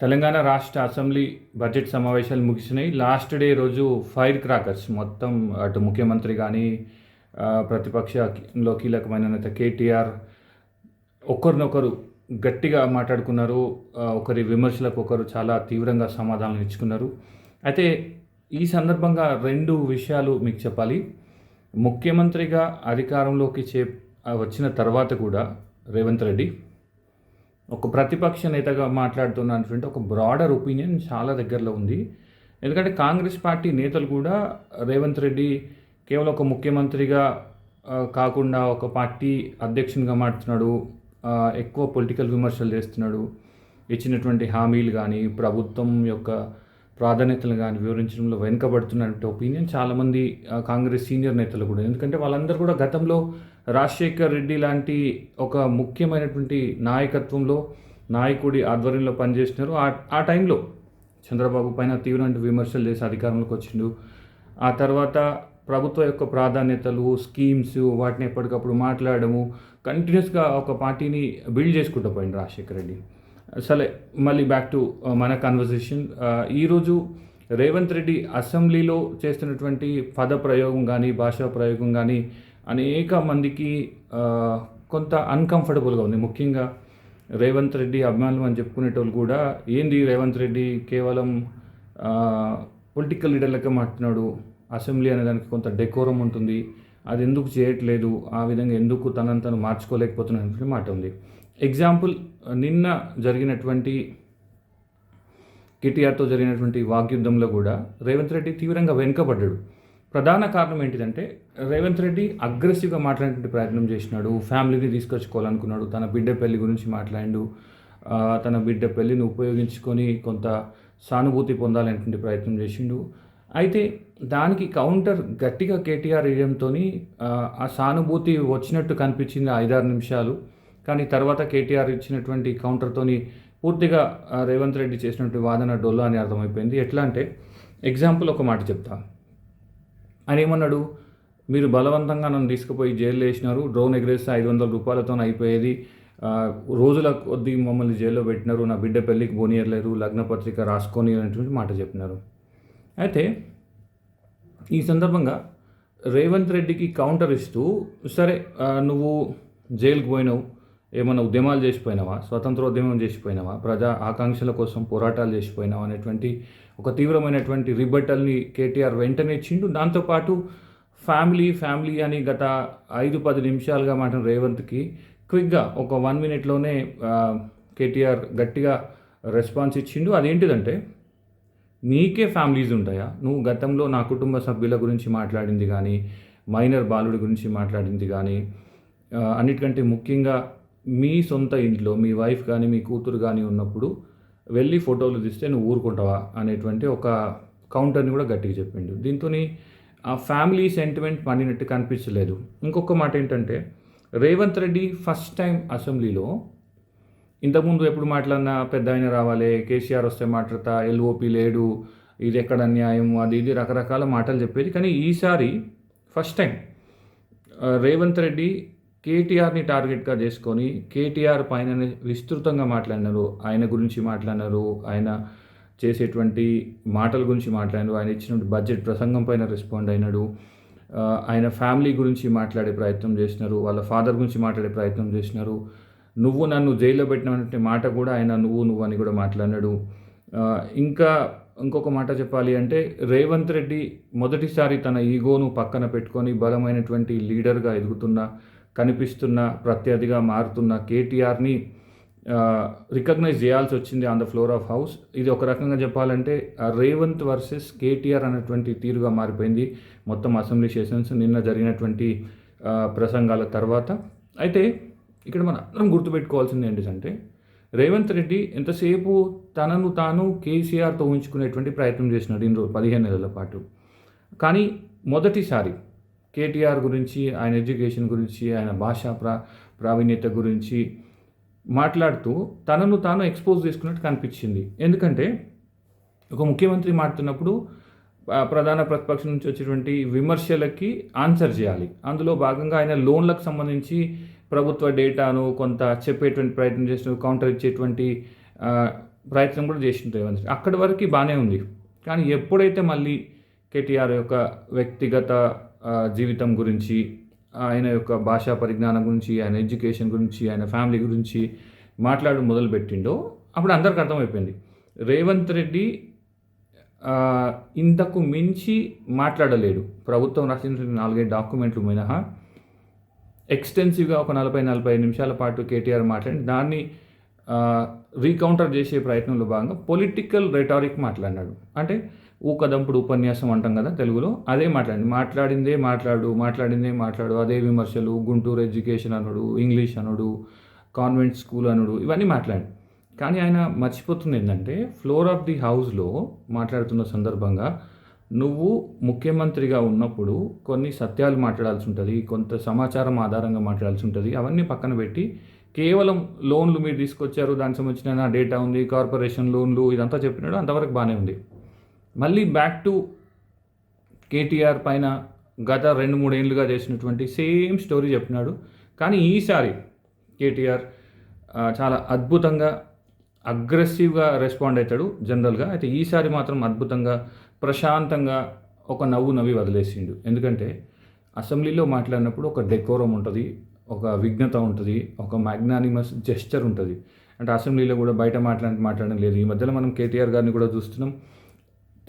తెలంగాణ రాష్ట్ర assembly budget సమావేశాలు ముగిసినాయి. లాస్ట్ డే రోజు ఫైర్ క్రాకర్స్ మొత్తం అటు ముఖ్యమంత్రి కానీ ప్రతిపక్షంలో ప్రతిపక్షలో కీలకమైన నేత కేటీఆర్ ఒకరినొకరు గట్టిగా మాట్లాడుకున్నారు. ఒకరి విమర్శలకు ఒకరు చాలా తీవ్రంగా సమాధానం ఇచ్చుకున్నారు. అయితే ఈ సందర్భంగా రెండు విషయాలు మీకు చెప్పాలి. ముఖ్యమంత్రిగా అధికారంలోకి చే వచ్చిన తర్వాత కూడా రేవంత్ రెడ్డి ఒక ప్రతిపక్ష నేతగా మాట్లాడుతున్నటువంటి ఒక బ్రాడర్ ఒపీనియన్ చాలా దగ్గరలో ఉంది. ఎందుకంటే కాంగ్రెస్ పార్టీ నేతలు కూడా రేవంత్ రెడ్డి కేవలం ఒక ముఖ్యమంత్రిగా కాకుండా ఒక పార్టీ అధ్యక్షునిగా మారుతున్నాడు. ఎక్కువ పొలిటికల్ విమర్శలు చేస్తున్నాడు. ఇచ్చినటువంటి హామీలు కానీ ప్రభుత్వం యొక్క ప్రాధాన్యతలు కానీ వివరించడంలో వెనుకబడుతున్నటువంటి ఒపీనియన్ చాలామంది కాంగ్రెస్ సీనియర్ నేతలు కూడా. ఎందుకంటే వాళ్ళందరూ కూడా గతంలో రాజశేఖర్ రెడ్డి లాంటి ఒక ముఖ్యమైనటువంటి నాయకత్వంలో నాయకుడి ఆధ్వర్యంలో పనిచేసినారు. ఆ ఆ టైంలో చంద్రబాబు పైన తీవ్రమైన విమర్శలు చేసి అధికారంలోకి వచ్చిండు. ఆ తర్వాత ప్రభుత్వ యొక్క ప్రాధాన్యతలు స్కీమ్స్ వాటిని ఎప్పటికప్పుడు మాట్లాడము కంటిన్యూస్గా ఒక పార్టీని బిల్డ్ చేసుకుంటూ పోయింది రాజశేఖర్ రెడ్డి. సరే మళ్ళీ బ్యాక్ టు uh, మన కన్వర్జేషన్ ఈరోజు రేవంత్ రెడ్డి అసెంబ్లీలో చేస్తున్నటువంటి పద ప్రయోగం కానీ భాషా ప్రయోగం కానీ అనేక మందికి కొంత అన్కంఫర్టబుల్గా ఉంది. ముఖ్యంగా రేవంత్ రెడ్డి అభిమానులు అని చెప్పుకునేటోళ్ళు కూడా ఏంది రేవంత్ రెడ్డి కేవలం పొలిటికల్ లీడర్లకే మాట్లాడు అసెంబ్లీ అనే దానికి కొంత డెకోరం ఉంటుంది అది ఎందుకు చేయట్లేదు ఆ విధంగా ఎందుకు తనను తను మార్చుకోలేకపోతున్నటువంటి మాట ఉంది. ఎగ్జాంపుల్ నిన్న జరిగినటువంటి కేటీఆర్తో జరిగినటువంటి వాగ్యుద్ధంలో కూడా రేవంత్ రెడ్డి తీవ్రంగా వెనుకబడ్డాడు. ప్రధాన కారణం ఏంటిదంటే రేవంత్ రెడ్డి అగ్రెసివ్గా మాట్లాడేటువంటి ప్రయత్నం చేసినాడు. ఫ్యామిలీని తీసుకొచ్చుకోవాలనుకున్నాడు. తన బిడ్డ పెళ్ళి గురించి మాట్లాడు తన బిడ్డ పెళ్ళిని ఉపయోగించుకొని కొంత సానుభూతి పొందాలనేటువంటి ప్రయత్నం చేసిండు. అయితే దానికి కౌంటర్ గట్టిగా కేటీఆర్ వేయడంతో ఆ సానుభూతి వచ్చినట్టు కనిపించింది ఐదారు నిమిషాలు. కానీ తర్వాత కేటీఆర్ ఇచ్చినటువంటి కౌంటర్తోని పూర్తిగా రేవంత్ రెడ్డి చేసినటువంటి వాదన డొల్లా అని అర్థమైపోయింది. ఎట్లా అంటే ఎగ్జాంపుల్ ఒక మాట చెప్తాను ఆయన ఏమన్నాడు? మీరు బలవంతంగా నన్ను తీసుకుపోయి జైల్లో వేసినారు. డ్రోన్ ఎగరేస్తే ఐదు వందల రూపాయలతో అయిపోయేది. రోజుల కొద్దీ మమ్మల్ని జైల్లో పెట్టినారు. నా బిడ్డ పెళ్ళికి పోనీయర్లేరు లగ్న పత్రిక రాసుకొని అనేటువంటి మాట చెప్పినారు. అయితే ఈ సందర్భంగా రేవంత్ రెడ్డికి కౌంటర్ ఇస్తూ సరే నువ్వు జైలుకు పోయినావు. ఏమైనా ఉద్యమాలు చేసిపోయినావా? స్వతంత్రోద్యమం చేసిపోయినావా? ప్రజా ఆకాంక్షల కోసం పోరాటాలు చేసిపోయినావా? అనేటువంటి ఒక తీవ్రమైనటువంటి రిబట్టల్ని కేటీఆర్ వెంటనే ఇచ్చిండు దాంతోపాటు ఫ్యామిలీ ఫ్యామిలీ అని గత ఐదు పది నిమిషాలుగా మాట రేవంత్కి క్విక్గా ఒక వన్ మినిట్లోనే కేటీఆర్ గట్టిగా రెస్పాన్స్ ఇచ్చిండు. అదేంటిదంటే నీకే ఫ్యామిలీస్ ఉంటాయా? నువ్వు గతంలో నా కుటుంబ సభ్యుల గురించి మాట్లాడింది కానీ మైనర్ బాలుడి గురించి మాట్లాడింది కానీ అన్నిటికంటే ముఖ్యంగా మీ సొంత ఇంట్లో మీ వైఫ్ కానీ మీ కూతురు కానీ ఉన్నప్పుడు వెళ్ళి ఫోటోలు తీస్తే నువ్వు ఊరుకుంటావా అనేటువంటి ఒక కౌంటర్ని కూడా గట్టిగా చెప్పిండు. దీంతో ఆ ఫ్యామిలీ సెంటిమెంట్ పండినట్టు కనిపించలేదు. ఇంకొక మాట ఏంటంటే రేవంత్ రెడ్డి ఫస్ట్ టైం అసెంబ్లీలో ఇంతకుముందు ఎప్పుడు మాట్లాడినా పెద్ద ఆయన రావాలి కేసీఆర్ వస్తే మాట్లాడతా ఎల్ఓపి లేడు ఇది ఎక్కడ అన్యాయం అది ఇది రకరకాల మాటలు చెప్పేది. కానీ ఈసారి ఫస్ట్ టైం రేవంత్ రెడ్డి కేటీఆర్ని టార్గెట్గా చేసుకొని కేటీఆర్ పైన విస్తృతంగా మాట్లాడినారు. ఆయన గురించి మాట్లాడినారు. ఆయన చేసేటువంటి మాటల గురించి మాట్లాడినారు. ఆయన ఇచ్చినటువంటి బడ్జెట్ ప్రసంగం పైన రెస్పాండ్ అయినాడు. ఆయన ఫ్యామిలీ గురించి మాట్లాడే ప్రయత్నం చేసినారు. వాళ్ళ ఫాదర్ గురించి మాట్లాడే ప్రయత్నం చేసినారు. నువ్వు నన్ను జైల్లో పెట్టినటువంటి మాట కూడా ఆయన నువ్వు నువ్వు అని కూడా మాట్లాడినాడు. ఇంకా ఇంకొక మాట చెప్పాలి అంటే రేవంత్ రెడ్డి మొదటిసారి తన ఈగోను పక్కన పెట్టుకొని బలమైనటువంటి లీడర్గా ఎదుగుతున్న కనిపిస్తున్న ప్రత్యర్థిగా మారుతున్న కేటీఆర్ని రికగ్నైజ్ చేయాల్సి వచ్చింది on the floor of house. ఇది ఒక రకంగా చెప్పాలంటే రేవంత్ వర్సెస్ కేటీఆర్ అనేటువంటి తీరుగా మారిపోయింది. మొత్తం అసెంబ్లీ సెషన్స్ నిన్న జరిగినటువంటి ప్రసంగాల తర్వాత. అయితే ఇక్కడ మనం అందరం గుర్తుపెట్టుకోవాల్సింది ఏంటంటే రేవంత్ రెడ్డి ఎంతసేపు తనను తాను కేసీఆర్తో ఉంచుకునేటువంటి ప్రయత్నం చేసినాడు ఇన్ని రోజు పదిహేను నెలల పాటు. కానీ మొదటిసారి కేటీఆర్ గురించి ఆయన ఎడ్యుకేషన్ గురించి ఆయన భాషా ప్రా ప్రావీణ్యత గురించి మాట్లాడుతూ తనను తాను ఎక్స్పోజ్ చేసుకున్నట్టు కనిపించింది. ఎందుకంటే ఒక ముఖ్యమంత్రి మాట్లాడినప్పుడు ప్రధాన ప్రతిపక్షం నుంచి వచ్చేటువంటి విమర్శలకి ఆన్సర్ చేయాలి. అందులో భాగంగా ఆయన లోన్లకు సంబంధించి ప్రభుత్వ డేటాను కొంత చెప్పేటువంటి ప్రయత్నం చేసిన కౌంటర్ ఇచ్చేటువంటి ప్రయత్నం కూడా చేసింది రేవంత్ అక్కడి వరకు బాగానే ఉంది. కానీ ఎప్పుడైతే మళ్ళీ కేటీఆర్ యొక్క వ్యక్తిగత జీవితం గురించి ఆయన యొక్క భాషా పరిజ్ఞానం గురించి ఆయన ఎడ్యుకేషన్ గురించి ఆయన ఫ్యామిలీ గురించి మాట్లాడడం మొదలుపెట్టిండో అప్పుడు అందరికి అర్థమైపోయింది. రేవంత్ రెడ్డి ఇంతకు మించి మాట్లాడలేడు. ప్రభుత్వం రాసిన నాలుగైదు డాక్యుమెంట్లు మినహా ఎక్స్టెన్సివ్గా ఒక నలభై నలభై నిమిషాల పాటు కేటీఆర్ మాట్లాడి దాన్ని రీకౌంటర్ చేసే ప్రయత్నంలో భాగంగా పొలిటికల్ రెటారిక్ మాట్లాడినాడు. అంటే ఊకదంపుడు ఉపన్యాసం అంటాం కదా తెలుగులో? అదే మాట్లాడింది మాట్లాడిందే మాట్లాడు మాట్లాడిందే మాట్లాడు అదే విమర్శలు గుంటూరు ఎడ్యుకేషన్ అనుడు ఇంగ్లీష్ అనుడు కాన్వెంట్ స్కూల్ అనుడు ఇవన్నీ మాట్లాడి కానీ ఆయన మర్చిపోతుంది ఏంటంటే ఫ్లోర్ ఆఫ్ ది హౌస్లో మాట్లాడుతున్న సందర్భంగా నువ్వు ముఖ్యమంత్రిగా ఉన్నప్పుడు కొన్ని సత్యాలు మాట్లాడాల్సి ఉంటుంది కొంత సమాచారం ఆధారంగా మాట్లాడాల్సి ఉంటుంది అవన్నీ పక్కన పెట్టి కేవలం లోన్లు మీరు తీసుకొచ్చారు దానికి సంబంధించిన డేటా ఉంది కార్పొరేషన్ లోన్లు ఇదంతా చెప్పినాడు అంతవరకు బాగానే ఉంది. మళ్ళీ బ్యాక్ టు కేటీఆర్ పైన గత రెండు మూడేళ్ళుగా చేసినటువంటి సేమ్ స్టోరీ చెప్పినాడు. కానీ ఈసారి కేటీఆర్ చాలా అద్భుతంగా అగ్రెసివ్గా రెస్పాండ్ అవుతాడు జనరల్గా అయితే ఈసారి మాత్రం అద్భుతంగా ప్రశాంతంగా ఒక నవ్వు నవ్వి వదిలేసిండు. ఎందుకంటే అసెంబ్లీలో మాట్లాడినప్పుడు ఒక డెకోరం ఉంటుంది ఒక విఘ్నత ఉంటుంది ఒక మ్యాగ్నానిమస్ జెస్చర్ ఉంటుంది. అంటే అసెంబ్లీలో కూడా బయట మాట్లాడి మాట్లాడడం లేదు. ఈ మధ్యలో మనం కేటీఆర్ గారిని కూడా చూస్తున్నాం.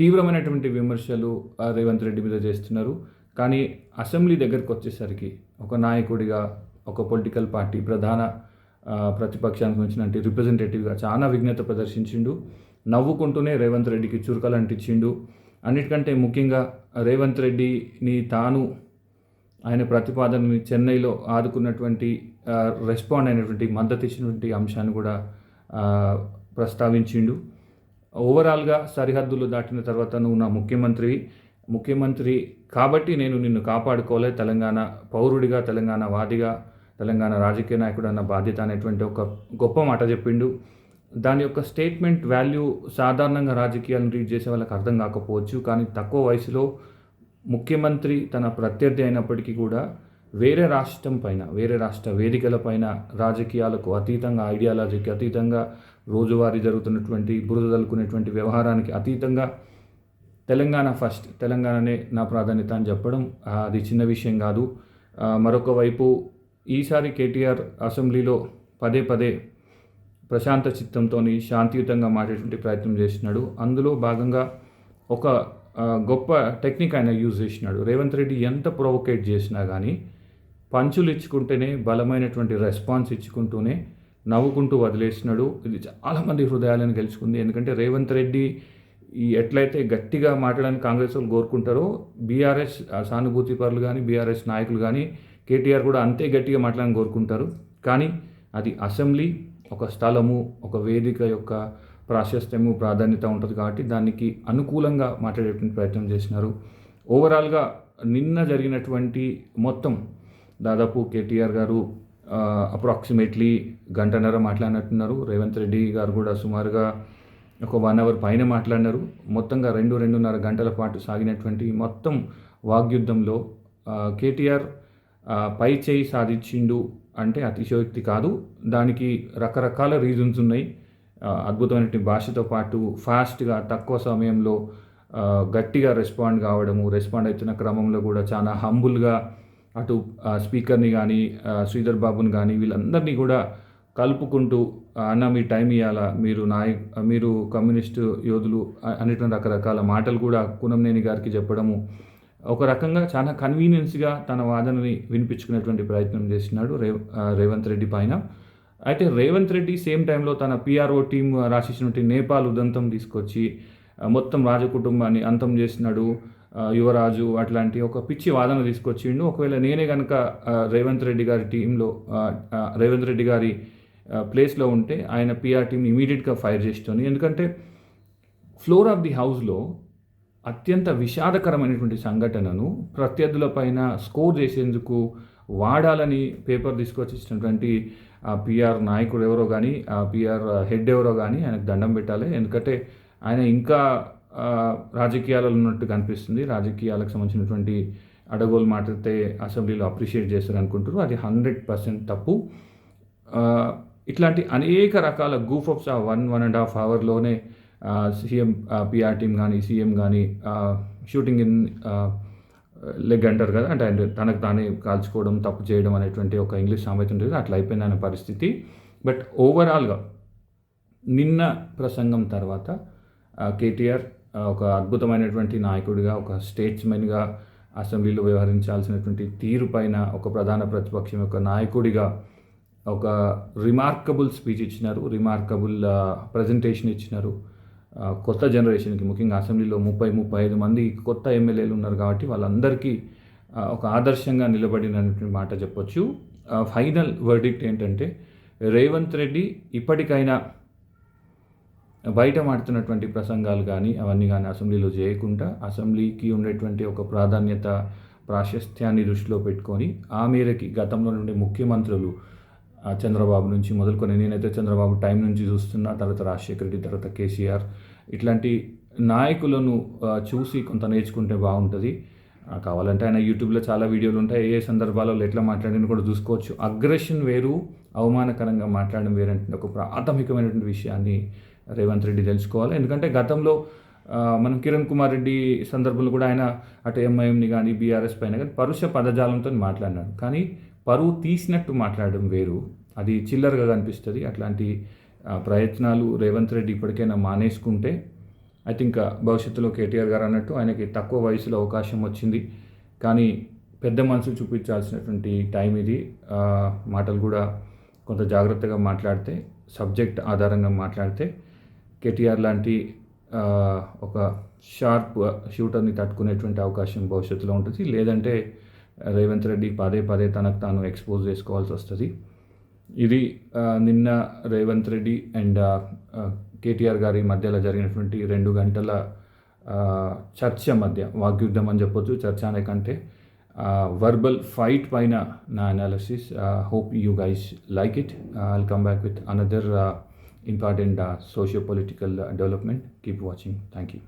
తీవ్రమైనటువంటి విమర్శలు రేవంత్ రెడ్డి మీద చేస్తున్నారు. కానీ అసెంబ్లీ దగ్గరికి వచ్చేసరికి ఒక నాయకుడిగా ఒక పొలిటికల్ పార్టీ ప్రధాన ప్రతిపక్షానికి వచ్చిన రిప్రజెంటేటివ్గా చాలా విఘ్నత ప్రదర్శించిండు. నవ్వుకుంటూనే రేవంత్ రెడ్డికి చురుకలు అంటించిండు. అన్నిటికంటే ముఖ్యంగా రేవంత్ రెడ్డిని తాను ఆయన ప్రతిపాదనని చెన్నైలో ఆదుకున్నటువంటి రెస్పాండ్ అయినటువంటి మద్దతు ఇచ్చినటువంటి అంశాన్ని కూడా ప్రస్తావించిండు. ఓవరాల్గా సరిహద్దులు దాటిన తర్వాత నువ్వు నా ముఖ్యమంత్రి ముఖ్యమంత్రి కాబట్టి నేను నిన్ను కాపాడుకోలే. తెలంగాణ పౌరుడిగా తెలంగాణ వాదిగా తెలంగాణ రాజకీయ నాయకుడు అన్న బాధ్యత అనేటువంటి ఒక గొప్ప మాట చెప్పిండు. దాని యొక్క స్టేట్మెంట్ వాల్యూ సాధారణంగా రాజకీయాలను రీడ్ చేసే వాళ్ళకి అర్థం కాకపోవచ్చు. కానీ తక్కువ వయసులో ముఖ్యమంత్రి తన ప్రత్యర్థి అయినప్పటికీ కూడా వేరే రాష్ట్రం పైన వేరే రాష్ట్ర వేదికల పైన రాజకీయాలకు అతీతంగా ఐడియాలజీకి అతీతంగా రోజువారీ జరుగుతున్నటువంటి బురదలుకునేటువంటి వ్యవహారానికి అతీతంగా తెలంగాణ ఫస్ట్ తెలంగాణనే నా ప్రాధాన్యత అని చెప్పడం అది చిన్న విషయం కాదు. మరొక వైపు ఈసారి కేటీఆర్ అసెంబ్లీలో పదే పదే ప్రశాంత చిత్తంతో శాంతియుతంగా మాట్లాడేటువంటి ప్రయత్నం చేసినాడు అందులో భాగంగా ఒక గొప్ప టెక్నిక్ ఆయన యూజ్ చేసినాడు రేవంత్ రెడ్డి ఎంత ప్రొవోకేట్ చేసినా కానీ పంచులు ఇచ్చుకుంటేనే బలమైనటువంటి రెస్పాన్స్ ఇచ్చుకుంటూనే నవ్వుకుంటూ వదిలేసినాడు. ఇది చాలామంది హృదయాలను గెలుచుకుంది. ఎందుకంటే రేవంత్ రెడ్డి ఈ ఎట్లయితే గట్టిగా మాట్లాడడానికి కాంగ్రెస్ వాళ్ళు కోరుకుంటారో బీఆర్ఎస్ సానుభూతి పరులు కానీ బీఆర్ఎస్ నాయకులు కానీ కేటీఆర్ కూడా అంతే గట్టిగా మాట్లాడాలని కోరుకుంటారు. కానీ అది అసెంబ్లీ ఒక స్థలము ఒక వేదిక యొక్క ప్రాశస్త్యము ప్రాధాన్యత ఉంటుంది కాబట్టి దానికి అనుకూలంగా మాట్లాడేటువంటి ప్రయత్నం చేసినారు. ఓవరాల్గా నిన్న జరిగినటువంటి మొత్తం దాదాపు కేటీఆర్ గారు అప్రాక్సిమేట్లీ గంటన్నర మాట్లాడినట్టున్నారు. రేవంత్ రెడ్డి గారు కూడా సుమారుగా ఒక వన్ అవర్ పైన మాట్లాడినారు. మొత్తంగా రెండు రెండున్నర గంటల పాటు సాగినటువంటి మొత్తం వాగ్యుద్ధంలో కేటీఆర్ పై చేయి సాధించిండు అంటే అతిశయోక్తి కాదు. దానికి రకరకాల రీజన్స్ ఉన్నాయి. అద్భుతమైనటువంటి భాషతో పాటు ఫాస్ట్గా తక్కువ సమయంలో గట్టిగా రెస్పాండ్ కావడము రెస్పాండ్ అవుతున్న క్రమంలో కూడా చాలా హంబుల్గా అటు స్పీకర్ని కానీ శ్రీధర్ బాబుని కానీ వీళ్ళందరినీ కూడా కలుపుకుంటూ అన్న మీ టైం ఇవ్వాలా మీరు నాయ మీరు కమ్యూనిస్టు యోధులు అనేటువంటి రకరకాల మాటలు కూడా కునంనేని గారికి చెప్పడము ఒక రకంగా చాలా కన్వీనియన్స్గా తన వాదనని వినిపించుకునేటువంటి ప్రయత్నం చేసినాడు రే రేవంత్ రెడ్డి పైన. అయితే రేవంత్ రెడ్డి సేమ్ టైంలో తన పిఆర్ఓ టీం రాసేసినటువంటి నేపాల్ ఉదంతం తీసుకొచ్చి మొత్తం రాజకుటుంబాన్ని అంతం చేసినాడు యువరాజు అట్లాంటి ఒక పిచ్చి వాదన తీసుకొచ్చిండు. ఒకవేళ నేనే కనుక రేవంత్ రెడ్డి గారి టీంలో రేవంత్ రెడ్డి గారి ప్లేస్లో ఉంటే ఆయన పిఆర్ టీం ఇమీడియట్గా ఫైర్ చేస్తుంది ఎందుకంటే ఫ్లోర్ ఆఫ్ ది హౌస్లో అత్యంత విషాదకరమైనటువంటి సంఘటనను ప్రత్యర్థుల పైన స్కోర్ చేసేందుకు వాడాలని పేపర్ తీసుకొచ్చినటువంటి ఆ పిఆర్ నాయకుడు ఎవరో కానీ ఆ పిఆర్ హెడ్ ఎవరో కానీ ఆయనకు దండం పెట్టాలి. ఎందుకంటే ఆయన ఇంకా రాజకీయాలలో ఉన్నట్టు కనిపిస్తుంది. రాజకీయాలకు సంబంధించినటువంటి అడగోలు మాట్లాడితే అసెంబ్లీలో అప్రిషియేట్ చేస్తారు అనుకుంటారు అది హండ్రెడ్ పర్సెంట్ తప్పు. ఇట్లాంటి అనేక రకాల గూఫప్స్ ఆ వన్ వన్ అండ్ హాఫ్ అవర్లోనే సీఎం పిఆర్ టీం కానీ సీఎం కానీ షూటింగ్ ఇన్ లెగ్ అంటారు కదా అంటే ఆయన తనకు తానే కాల్చుకోవడం తప్పు చేయడం అనేటువంటి ఒక ఇంగ్లీష్ సామెత ఉంటుంది. అట్లా అయిపోయింది అనే పరిస్థితి. బట్ ఓవరాల్గా నిన్న ప్రసంగం తర్వాత కేటీఆర్ ఒక అద్భుతమైనటువంటి నాయకుడిగా ఒక స్టేట్స్మెన్గా అసెంబ్లీలో వ్యవహరించాల్సినటువంటి తీరు పైన ఒక ప్రధాన ప్రతిపక్షం యొక్క నాయకుడిగా ఒక రిమార్కబుల్ స్పీచ్ ఇచ్చినారు రిమార్కబుల్ ప్రజెంటేషన్ ఇచ్చినారు. కొత్త జనరేషన్కి ముఖ్యంగా అసెంబ్లీలో ముప్పై ముప్పై ఐదు మంది కొత్త ఎమ్మెల్యేలు ఉన్నారు కాబట్టి వాళ్ళందరికీ ఒక ఆదర్శంగా నిలబడినటువంటి మాట చెప్పొచ్చు. ఫైనల్ వర్డిక్ట్ ఏంటంటే రేవంత్ రెడ్డి ఇప్పటికైనా బయట మాడుతున్నటువంటి ప్రసంగాలు కానీ అవన్నీ కానీ అసెంబ్లీలో చేయకుండా అసెంబ్లీకి ఉండేటువంటి ఒక ప్రాధాన్యత ప్రాశస్త్యాన్ని దృష్టిలో పెట్టుకొని ఆ మేరకి గతంలో నుండి ముఖ్యమంత్రులు చంద్రబాబు నుంచి మొదలుకొని నేనైతే చంద్రబాబు టైం నుంచి చూస్తున్నా తర్వాత రాజశేఖర రెడ్డి తర్వాత కేసీఆర్ ఇట్లాంటి నాయకులను చూసి కొంత నేర్చుకుంటే బాగుంటుంది. కావాలంటే ఆయన యూట్యూబ్లో చాలా వీడియోలు ఉంటాయి. ఏ ఏ సందర్భాలలో ఎట్లా మాట్లాడిన కూడా చూసుకోవచ్చు. అగ్రెషన్ వేరు అవమానకరంగా మాట్లాడడం వేరంటే ఒక ప్రాథమికమైనటువంటి విషయాన్ని రేవంత్ రెడ్డి తెలుసుకోవాలి. ఎందుకంటే గతంలో మనం కిరణ్ కుమార్ రెడ్డి సందర్భంలో కూడా ఆయన అటు ఎంఐఎంని కానీ బీఆర్ఎస్ పైన కానీ పరుష పదజాలంతో మాట్లాడినాడు. కానీ పరువు తీసినట్టు మాట్లాడడం వేరు. అది చిల్లరగా కనిపిస్తుంది. అట్లాంటి ప్రయత్నాలు రేవంత్ రెడ్డి ఇప్పటికైనా మానేసుకుంటే ఐ థింక్ భవిష్యత్తులో కేటీఆర్ గారు అన్నట్టు ఆయనకి తక్కువ వయసులో అవకాశం వచ్చింది. కానీ పెద్ద మనసు చూపించాల్సినటువంటి టైం ఇది. మాటలు కూడా కొంత జాగ్రత్తగా మాట్లాడితే సబ్జెక్ట్ ఆధారంగా మాట్లాడితే కేటీఆర్ లాంటి ఒక షార్ప్ షూటర్ని తట్టుకునేటువంటి అవకాశం భవిష్యత్తులో ఉంటుంది. లేదంటే రేవంత్ రెడ్డి పదే పదే తనకు తాను ఎక్స్పోజ్ చేసుకోవాల్సి వస్తుంది. ఇది నిన్న రేవంత్ రెడ్డి అండ్ కేటీఆర్ గారి మధ్యలో జరిగినటువంటి రెండు గంటల చర్చ మధ్య వాగ్యుద్ధం అని చెప్పొచ్చు చర్చ అనే కంటే వర్బల్ ఫైట్ పైన నా analysis hope you guys like it I'll come back with another important uh, socio-political uh, development. Keep watching. Thank you.